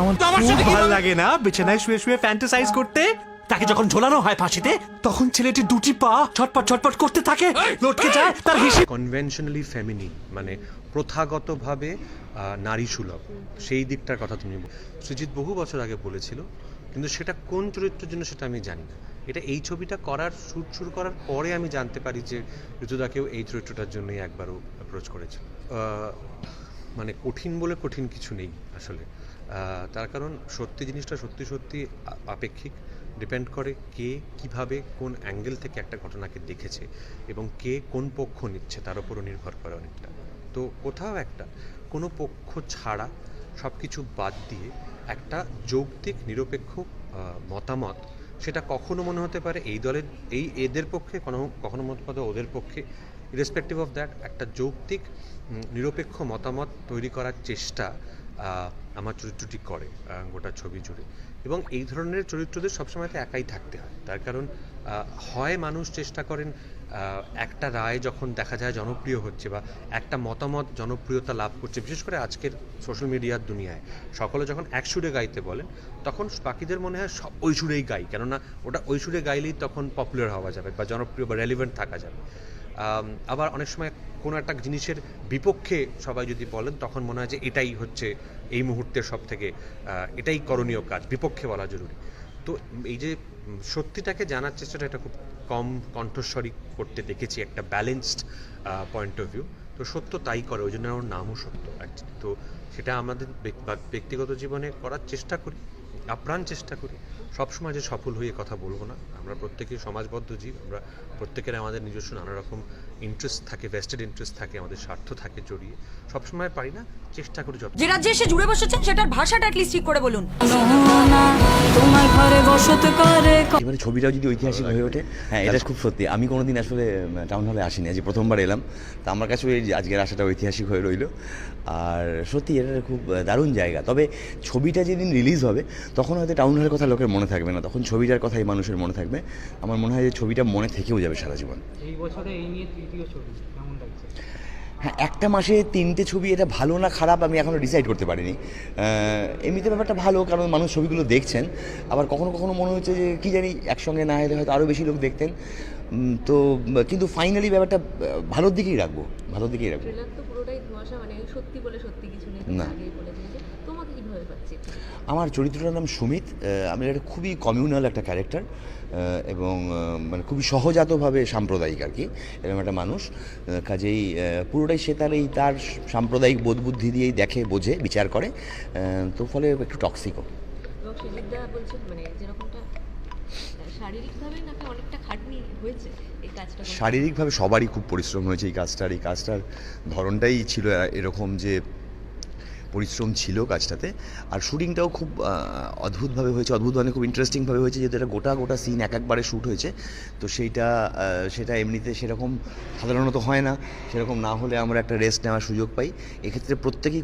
আমার খুব সাথে ভালো লাগে না? বিছানায় শুয়ে শুয়ে ফ্যান্টাসাইজ করতে? তাকে যখন ঝোলানো হয় ফাঁসিতে তখন ছেলেটি দুটি পা ছটপট ছটপট করতে থাকে। লটকে যায় তার হিসেব কনভেনশনালি ফেমিনিন মানে প্রথাগতভাবে নারী সুলভ। সেই দিকটার কথা তুমি সৃজিত বহু বছর আগে বলেছিল কিন্তু সেটা কোন চরিত্রের জন্য সেটা আমি জানি না। এটা এই ছবিটা করার শুট শুরু করার পরে আমি জানতে পারি যে ঋতুদাকেও এই চরিত্রটার জন্যই একবারও অ্যাপ্রোচ করেছিল। আহ, মানে কঠিন বলে কঠিন কিছু নেই আসলে। তার কারণ সত্যি জিনিসটা সত্যি সত্যি আপেক্ষিক ডিপেন্ড করে কে কীভাবে কোন অ্যাঙ্গেল থেকে একটা ঘটনাকে দেখেছে এবং কে কোন পক্ষ নিচ্ছে, তার উপরও নির্ভর করে অনেকটা। তো কোথাও একটা, কোনো পক্ষ ছাড়া সব কিছু বাদ দিয়ে একটা যৌক্তিক, নিরপেক্ষ মতামত, সেটা কখনো মনে হতে পারে এই দলের, এই এদের পক্ষে, কোনো, কখনো হতে পারে ওদের পক্ষে ইরেসপেক্টিভ অফ দ্যাট একটা যৌক্তিক নিরপেক্ষ মতামত তৈরি করার চেষ্টা আমার চরিত্রটি করে গোটা ছবি জুড়ে। এবং এই ধরনের চরিত্রদের সবসময় তো একাই থাকতে হয়। তার কারণ হয় মানুষ চেষ্টা করেন একটা রায় যখন দেখা যায় জনপ্রিয় হচ্ছে বা একটা মতামত জনপ্রিয়তা লাভ করছে, বিশেষ করে আজকের সোশ্যাল মিডিয়ার দুনিয়ায়। সকলে যখন এক সুরে গাইতে বলেন, তখন বাকিদের মনে হয় সব ওই সুরেই গাই, কেননা ওটা ওই সুরে গাইলেই তখন পপুলার হওয়া যাবে বা জনপ্রিয় বা রেলিভেন্ট থাকা যাবে। আবার অনেক সময় কোনো একটা জিনিসের বিপক্ষে সবাই যদি বলেন, তখন মনে হয় যে এটাই হচ্ছে এই মুহূর্তের সব থেকে এটাই করণীয় কাজ, বিপক্ষে বলা জরুরি। তো এই যে সত্যিটাকে জানার চেষ্টাটা এটা খুব কম কণ্ঠস্বরী করতে দেখেছি, একটা ব্যালেন্সড পয়েন্ট অফ ভিউ তো সত্য তাই করে, ওই জন্য ওর নামও সত্য তো সেটা আমাদের ব্যক্তিগত জীবনে করার চেষ্টা করি, আপ্রাণ চেষ্টা করি। সবসময় যে সফল হয়ে কথা বলব না আমরা প্রত্যেকেই সমাজবদ্ধ জীব আমরা প্রত্যেকের আমাদের নিজস্ব নানা রকম ইন্টারেস্ট থাকে ভেস্টেড ইন্টারেস্ট থাকে আমাদের স্বার্থ থাকে জড়িয়ে। সব সময় পারি না চেষ্টা করি যত যে রাজ্যে এসে জুড়ে বসেছেন সেটার ভাষাটা অ্যাটলিস্ট ঠিক করে বলুন। ঘরে বসত করে এবারে ছবিটাও যদি ঐতিহাসিক হয়ে ওঠে হ্যাঁ এটা খুব সত্যি। আমি কোনোদিন আসলে টাউন হলে আসিনি আজ প্রথমবার এলাম। তা আমার কাছেও এই যে আজকের আসাটা ঐতিহাসিক হয়ে রইল। আর সত্যি এটা খুব দারুণ জায়গা। তবে ছবিটা যেদিন রিলিজ হবে তখন হয়তো টাউন হলের কথা লোকের মনে থাকবে না। তখন ছবিটার কথাই মানুষের মনে থাকবে। আমার মনে হয় যে ছবিটা মনে থেকেও যাবে সারা জীবন। এই বছরে এই নিয়ে তৃতীয় ছবি কেমন লাগছে? হ্যাঁ একটা মাসে তিনটে ছবি এটা ভালো না খারাপ আমি এখনও ডিসাইড করতে পারিনি। এমনিতে ব্যাপারটা ভালো কারণ মানুষ ছবিগুলো দেখছেন। আবার কখনো কখনো মনে হচ্ছে যে কী জানি একসঙ্গে না এলে হয়তো আরও বেশি লোক দেখতেন। তো কিন্তু ফাইনালি ব্যাপারটা ভালোর দিকেই রাখব ভালোর দিকেই রাখব। ট্রেলার পাচ্ছি আমার চরিত্রটার নাম সুমিত আমি একটা খুবই কমিউনাল একটা ক্যারেক্টার এবং মানে খুবই সহজাতভাবে সাম্প্রদায়িক আর কি এরকম একটা মানুষ কাজেই পুরোটাই সে তার এই তার সাম্প্রদায়িক বোধ বুদ্ধি দিয়েই দেখে বোঝে বিচার করে তো ফলে একটু টক্সিকও মানে যেরকমটা আহ, নাকি অনেকটা খাটনি হয়েছে এই কাজটা করতে? শারীরিকভাবে সবারই খুব পরিশ্রম হয়েছে এই কাজটার এই কাজটার ধরনটাই ছিল এরকম যে পরিশ্রম ছিল কাজটাতে আর শুটিংটাও খুব অদ্ভুতভাবে হয়েছে, অদ্ভুত মানে খুব ইন্টারেস্টিংভাবে হয়েছে যেহেতু এটা গোটা গোটা সিন এক একবারে শ্যুট হয়েছে। তো সেইটা সেটা এমনিতে সেরকম সাধারণত হয় না। সেরকম না হলে আমরা একটা রেস্ট নেওয়ার সুযোগ পাই। এক্ষেত্রে প্রত্যেকেই